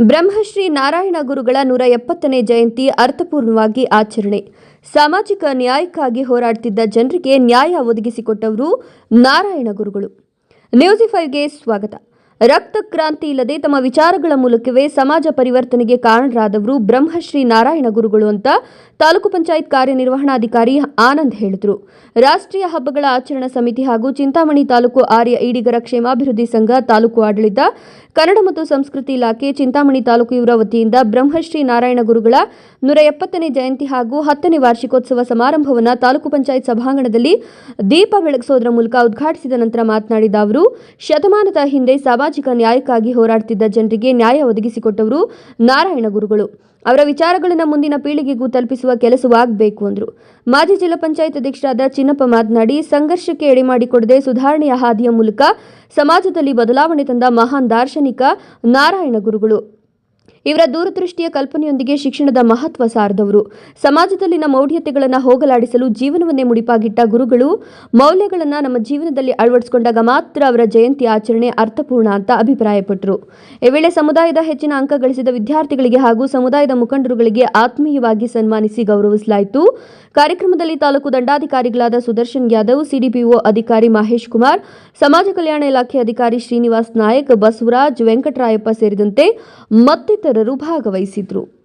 ಬ್ರಹ್ಮಶ್ರೀ ನಾರಾಯಣ ಗುರುಗಳ ನೂರ ಎಪ್ಪತ್ತನೇ ಜಯಂತಿ ಅರ್ಥಪೂರ್ಣವಾಗಿ ಆಚರಣೆ. ಸಾಮಾಜಿಕ ನ್ಯಾಯಕ್ಕಾಗಿ ಹೋರಾಡ್ತಿದ್ದ ಜನರಿಗೆ ನ್ಯಾಯ ಒದಗಿಸಿಕೊಟ್ಟವರು ನಾರಾಯಣ ಗುರುಗಳು. ನ್ಯೂಸ್ ಫೈವ್ಗೆ ಸ್ವಾಗತ. ರಕ್ತ ಕ್ರಾಂತಿ ಇಲ್ಲದೆ ತಮ್ಮ ವಿಚಾರಗಳ ಮೂಲಕವೇ ಸಮಾಜ ಪರಿವರ್ತನೆಗೆ ಕಾರಣರಾದವರು ಬ್ರಹ್ಮಶ್ರೀ ನಾರಾಯಣ ಗುರುಗಳು ಅಂತ ತಾಲೂಕು ಪಂಚಾಯತ್ ಕಾರ್ಯನಿರ್ವಹಣಾಧಿಕಾರಿ ಆನಂದ್ ಹೇಳಿದರು. ರಾಷ್ಟ್ರೀಯ ಹಬ್ಬಗಳ ಆಚರಣಾ ಸಮಿತಿ ಹಾಗೂ ಚಿಂತಾಮಣಿ ತಾಲೂಕು ಆರ್ಯ ಈಡಿಗರ ಕ್ಷೇಮಾಭಿವೃದ್ಧಿ ಸಂಘ ತಾಲೂಕು ಆಡಳಿತ, ಕನ್ನಡ ಮತ್ತು ಸಂಸ್ಕೃತಿ ಇಲಾಖೆ, ಚಿಂತಾಮಣಿ ತಾಲೂಕು ಇವರ ವತಿಯಿಂದ ಬ್ರಹ್ಮಶ್ರೀ ನಾರಾಯಣ ಗುರುಗಳ ನೂರ ಎಪ್ಪತ್ತನೇ ಜಯಂತಿ ಹಾಗೂ ಹತ್ತನೇ ವಾರ್ಷಿಕೋತ್ಸವ ಸಮಾರಂಭವನ್ನು ತಾಲೂಕು ಪಂಚಾಯತ್ ಸಭಾಂಗಣದಲ್ಲಿ ದೀಪ ಬೆಳಗಿಸೋದರ ಮೂಲಕ ಉದ್ಘಾಟಿಸಿದ ನಂತರ ಮಾತನಾಡಿದ ಅವರು, ಶತಮಾನದ ಹಿಂದೆ ಸಾಮಾಜಿಕ ನ್ಯಾಯಕ್ಕಾಗಿ ಹೋರಾಡುತ್ತಿದ್ದ ಜನರಿಗೆ ನ್ಯಾಯ ಒದಗಿಸಿಕೊಟ್ಟವರು ನಾರಾಯಣ ಗುರುಗಳು. ಅವರ ವಿಚಾರಗಳನ್ನು ಮುಂದಿನ ಪೀಳಿಗೆಗೂ ತಲುಪಿಸುವ ಕೆಲಸವಾಗಬೇಕು ಅಂದರು. ಮಾಜಿ ಜಿಲ್ಲಾ ಪಂಚಾಯತ್ ಅಧ್ಯಕ್ಷರಾದ ಚಿನ್ನಪ್ಪ ಮಾತನಾಡಿ, ಸಂಘರ್ಷಕ್ಕೆ ಎಡೆಮಾಡಿಕೊಡದೆ ಸುಧಾರಣೆಯ ಹಾದಿಯ ಮೂಲಕ ಸಮಾಜದಲ್ಲಿ ಬದಲಾವಣೆ ತಂದ ಮಹಾನ್ ದಾರ್ಶನಿಕ ನಾರಾಯಣ ಗುರುಗಳು. ಇವರ ದೂರದೃಷ್ಟಿಯ ಕಲ್ಪನೆಯೊಂದಿಗೆ ಶಿಕ್ಷಣದ ಮಹತ್ವ ಸಾರದವರು. ಸಮಾಜದಲ್ಲಿನ ಮೌಢ್ಯತೆಗಳನ್ನು ಹೋಗಲಾಡಿಸಲು ಜೀವನವನ್ನೇ ಮುಡಿಪಾಗಿಟ್ಟ ಗುರುಗಳು, ಮೌಲ್ಯಗಳನ್ನು ನಮ್ಮ ಜೀವನದಲ್ಲಿ ಅಳವಡಿಸಿಕೊಂಡಾಗ ಮಾತ್ರ ಅವರ ಜಯಂತಿ ಆಚರಣೆ ಅರ್ಥಪೂರ್ಣ ಅಂತ ಅಭಿಪ್ರಾಯಪಟ್ಟರು. ಈ ವೇಳೆ ಸಮುದಾಯದ ಹೆಚ್ಚಿನ ಅಂಕ ಗಳಿಸಿದ ವಿದ್ಯಾರ್ಥಿಗಳಿಗೆ ಹಾಗೂ ಸಮುದಾಯದ ಮುಖಂಡರುಗಳಿಗೆ ಆತ್ಮೀಯವಾಗಿ ಸನ್ಮಾನಿಸಿ ಗೌರವಿಸಲಾಯಿತು. ಕಾರ್ಯಕ್ರಮದಲ್ಲಿ ತಾಲೂಕು ದಂಡಾಧಿಕಾರಿಗಳಾದ ಸುದರ್ಶನ್ ಯಾದವ್, ಸಿಡಿಪಿಒ ಅಧಿಕಾರಿ ಮಹೇಶ್ ಕುಮಾರ್, ಸಮಾಜ ಕಲ್ಯಾಣ ಇಲಾಖೆ ಅಧಿಕಾರಿ ಶ್ರೀನಿವಾಸ್ ನಾಯಕ್, ಬಸವರಾಜ್ ವೆಂಕಟರಾಯಪ್ಪ ಸೇರಿದಂತೆ ಮತ್ತಿತರರು ಭಾಗವಹಿಸಿದ್ರು.